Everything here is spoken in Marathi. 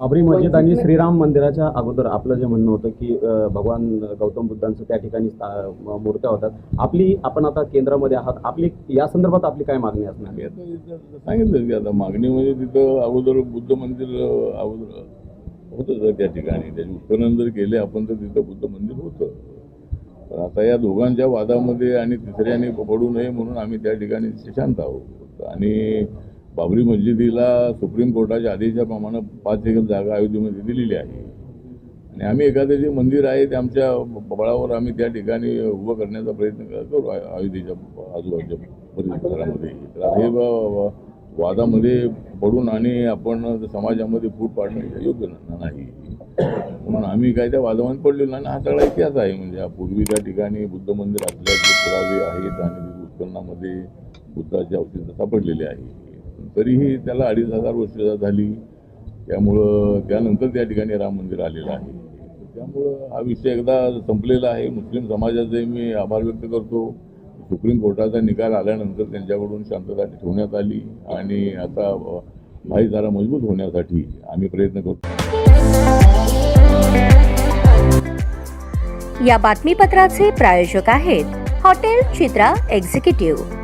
बाबरी मस्जिद आणि श्रीराम मंदिराच्या अगोदर आपलं जे म्हणणं होतं की भगवान गौतम बुद्धांचं त्या ठिकाणी मूर्त्या होतात. आपली आपण आता केंद्रामध्ये आहात. आपली या संदर्भात आपली काय मागणी असणार? सांगितलं की आता मागणी म्हणजे तिथं अगोदर बुद्ध मंदिर अगोदर होतं त्या ठिकाणी. त्याचे उत्खनन जर केले आपण तर तिथं बुद्ध मंदिर होतं. पण आता या दोघांच्या वादामध्ये आणि तिसऱ्याने पडू नये म्हणून आम्ही त्या ठिकाणी शांत आहोत. आणि बाबरी मस्जिदीला सुप्रीम कोर्टाच्या आदेशाप्रमाणे पाच एकर जागा अयोध्येमध्ये दिलेली आहे. आणि आम्ही एखादं जे मंदिर आहे ते आमच्या बळावर आम्ही त्या ठिकाणी उभं करण्याचा प्रयत्न करू अयोध्येच्या आजूबाजूच्या परिसरामध्ये. तर हे वादामध्ये पडून आणि आपण समाजामध्ये फूट पाडणं योग्य नाही. म्हणून आम्ही काय त्या वादामध्ये पडलेलो नाही आणि हा सगळा इतिहास आहे. म्हणजे पूर्वी त्या ठिकाणी बुद्ध मंदिर असल्याचे पुरावे आहेत आणि उत्खननामध्ये बुद्धाच्या अवशेष सापडलेले आहे. तरीही त्याला अडीच हजार वर्ष झाली. त्यामुळं त्यानंतर त्या ठिकाणी राम मंदिर आलेलं आहे. त्यामुळं हा विषय एकदा संपलेला आहे. मुस्लिम समाजाचे मी आभार व्यक्त करतो. सुप्रीम कोर्टाचा निकाल आल्यानंतर त्यांच्याकडून शांतता ठेवण्यात आली आणि आता भाईचारा मजबूत होण्यासाठी आम्ही प्रयत्न करतो. या बातमीपत्राचे प्रायोजक आहेत हॉटेल चित्रा एक्झिक्युटिव्ह.